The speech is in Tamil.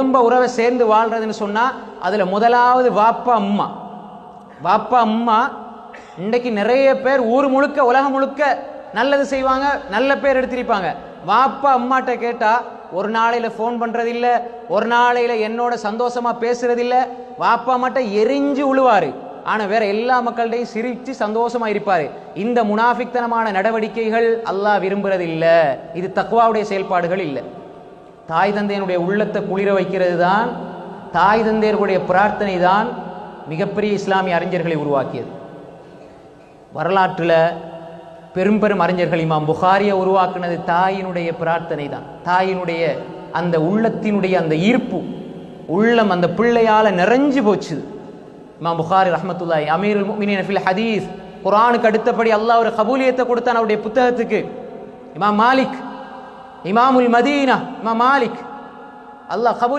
குடும்ப உறவை சேர்ந்து வாழ்றதுன்னு சொன்னா அதுல முதலாவது வாப்பா அம்மா. வாப்பா அம்மா இன்னைக்கு நிறைய பேர் ஊர் முழுக்க உலகம் முழுக்க நல்லது செய்வாங்க நல்ல பேர் எடுத்திருப்பாங்க. வாப்பா அம்மாட்ட கேட்டா ஒரு நாளையில ஃபோன் பண்ணுறதில்ல ஒரு நாளையில என்னோட சந்தோஷமா பேசுகிறதில்ல வாப்பா அம்மாட்ட எரிஞ்சு உழுவாரு. ஆனா வேற எல்லா மக்கள்கிட்டையும் சிரிச்சு சந்தோஷமா இருப்பாரு. இந்த முனாஃபிக்தனமான நடவடிக்கைகள் அல்லாஹ் விரும்புறதில்ல. இது தக்குவாவுடைய செயல்பாடுகள் இல்லை. தாய் தந்தையனுடைய உள்ளத்தை குளிர வைக்கிறது தான் தாய் தந்தையர்களுடைய பிரார்த்தனை தான் மிகப்பெரிய இஸ்லாமிய அறிஞர்களை உருவாக்கியது. வரலாற்றில் பெரும் பெரும் அறிஞர்கள் இமாம் புகாரியை உருவாக்குனது தாயினுடைய பிரார்த்தனை தான் தாயினுடைய அந்த உள்ளத்தினுடைய அந்த ஈர்ப்பு உள்ளம் அந்த பிள்ளையால் நிறைஞ்சு போச்சு இமாம் புகாரி ரஹமத்துல்லாய் அமீர் முஃமினீன ஃபில் ஹதீஸ் குரானுக்கு அடுத்தபடி அல்லாஹ் ஒரு கபூலியத்தை கொடுத்தான் அவருடைய புத்தகத்துக்கு. இமாம் மாலிக் இமாமுல் மதீனா இமாம் மாலிக் அல்லாஹ் கபூல்